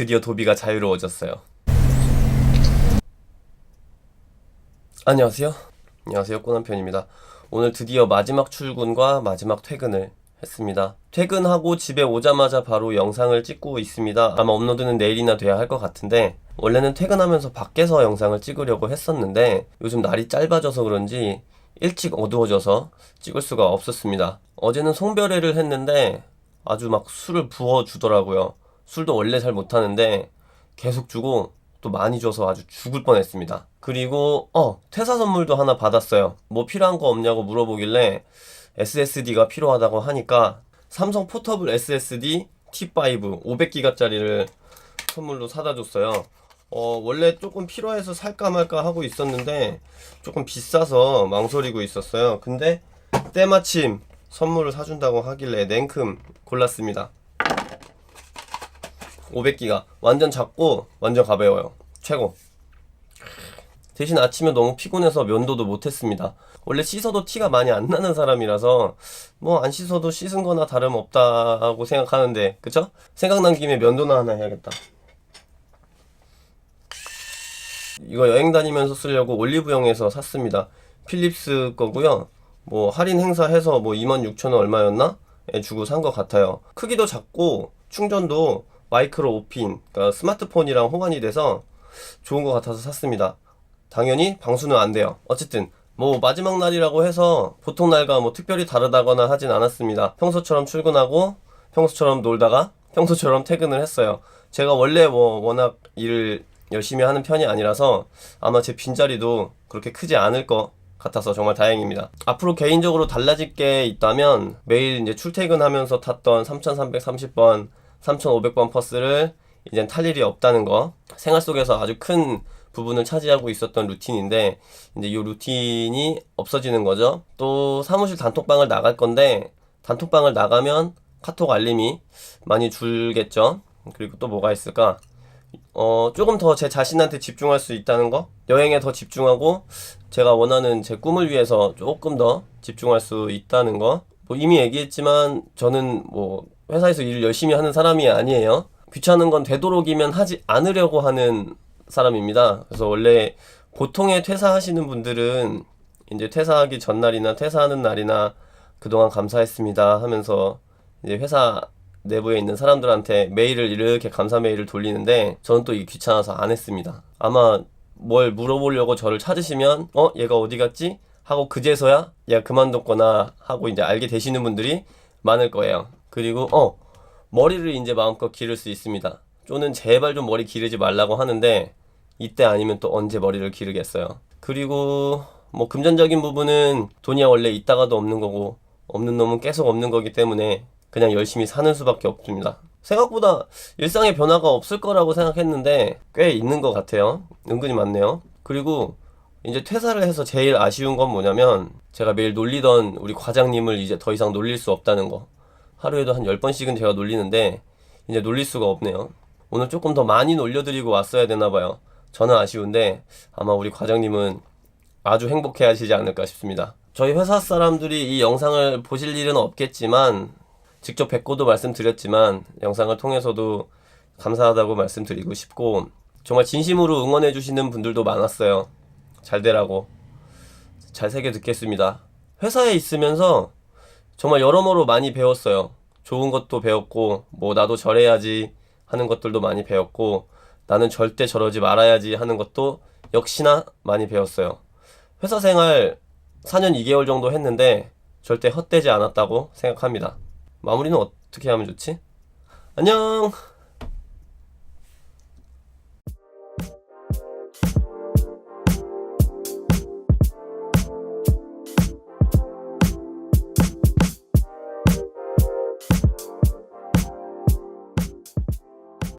드디어 도비가 자유로워졌어요. 안녕하세요. 안녕하세요. 꼬남편입니다. 오늘 드디어 마지막 출근과 마지막 퇴근을 했습니다. 퇴근하고 집에 오자마자 바로 영상을 찍고 있습니다. 아마 업로드는 내일이나 돼야 할 것 같은데 원래는 퇴근하면서 밖에서 영상을 찍으려고 했었는데 요즘 날이 짧아져서 그런지 일찍 어두워져서 찍을 수가 없었습니다. 어제는 송별회를 했는데 아주 막 술을 부어 주더라고요. 술도 원래 잘 못하는데 계속 주고 또 많이 줘서 아주 죽을 뻔했습니다. 그리고 어 퇴사 선물도 하나 받았어요. 뭐 필요한 거 없냐고 물어보길래 SSD가 필요하다고 하니까 삼성 포터블 SSD T5 500기가짜리를 선물로 사다 줬어요. 어, 원래 조금 필요해서 살까 말까 하고 있었는데 조금 비싸서 망설이고 있었어요. 근데 때마침 선물을 사준다고 하길래 냉큼 골랐습니다. 500기가 완전 작고 완전 가벼워요. 최고. 대신 아침에 너무 피곤해서 면도도 못했습니다. 원래 씻어도 티가 많이 안 나는 사람이라서 뭐 안 씻어도 씻은 거나 다름없다고 생각하는데 그쵸? 생각난 김에 면도나 하나 해야겠다. 이거 여행 다니면서 쓰려고 올리브영에서 샀습니다. 필립스 거고요. 뭐 할인 행사해서 뭐 26,000원 얼마였나? 에 주고 산 것 같아요. 크기도 작고 충전도 마이크로 5핀, 그러니까 스마트폰이랑 호환이 돼서 좋은 것 같아서 샀습니다. 당연히 방수는 안 돼요. 어쨌든 뭐 마지막 날이라고 해서 보통 날과 뭐 특별히 다르다거나 하진 않았습니다. 평소처럼 출근하고 평소처럼 놀다가 평소처럼 퇴근을 했어요. 제가 원래 뭐 워낙 일을 열심히 하는 편이 아니라서 아마 제 빈자리도 그렇게 크지 않을 것 같아서 정말 다행입니다. 앞으로 개인적으로 달라질 게 있다면 매일 이제 출퇴근하면서 탔던 3330번, 3500번 버스를 이젠 탈 일이 없다는 거. 생활 속에서 아주 큰 부분을 차지하고 있었던 루틴인데 이제 이 루틴이 없어지는 거죠. 또 사무실 단톡방을 나갈 건데 단톡방을 나가면 카톡 알림이 많이 줄겠죠. 그리고 또 뭐가 있을까? 어, 조금 더 제 자신한테 집중할 수 있다는 거? 여행에 더 집중하고 제가 원하는 제 꿈을 위해서 조금 더 집중할 수 있다는 거? 뭐 이미 얘기했지만 저는 뭐 회사에서 일을 열심히 하는 사람이 아니에요. 귀찮은 건 되도록이면 하지 않으려고 하는 사람입니다. 그래서 원래 보통의 퇴사하시는 분들은 이제 퇴사하기 전날이나 퇴사하는 날이나 그동안 감사했습니다 하면서 이제 회사 내부에 있는 사람들한테 메일을 이렇게 감사 메일을 돌리는데 저는 또 이게 귀찮아서 안 했습니다. 아마 뭘 물어보려고 저를 찾으시면 어 얘가 어디 갔지 하고 그제서야 얘가 그만뒀거나 하고 이제 알게 되시는 분들이 많을 거예요. 그리고 어 머리를 이제 마음껏 기를 수 있습니다. 쪼는 제발 좀 머리 기르지 말라고 하는데 이때 아니면 또 언제 머리를 기르겠어요. 그리고 뭐 금전적인 부분은 돈이 원래 있다가도 없는 거고 없는 놈은 계속 없는 거기 때문에 그냥 열심히 사는 수밖에 없습니다. 생각보다 일상의 변화가 없을 거라고 생각했는데 꽤 있는 것 같아요. 은근히 많네요. 그리고 이제 퇴사를 해서 제일 아쉬운 건 뭐냐면 제가 매일 놀리던 우리 과장님을 이제 더 이상 놀릴 수 없다는 거. 하루에도 한 10번씩은 제가 놀리는데 이제 놀릴 수가 없네요. 오늘 조금 더 많이 놀려드리고 왔어야 되나 봐요. 저는 아쉬운데 아마 우리 과장님은 아주 행복해 하시지 않을까 싶습니다. 저희 회사 사람들이 이 영상을 보실 일은 없겠지만 직접 뵙고도 말씀드렸지만 영상을 통해서도 감사하다고 말씀드리고 싶고 정말 진심으로 응원해 주시는 분들도 많았어요. 잘 되라고. 잘 새겨 듣겠습니다. 회사에 있으면서 정말 여러모로 많이 배웠어요. 좋은 것도 배웠고 뭐 나도 저래야지 하는 것들도 많이 배웠고 나는 절대 저러지 말아야지 하는 것도 역시나 많이 배웠어요. 회사 생활 4년 2개월 정도 했는데 절대 헛되지 않았다고 생각합니다. 마무리는 어떻게 하면 좋지? 안녕!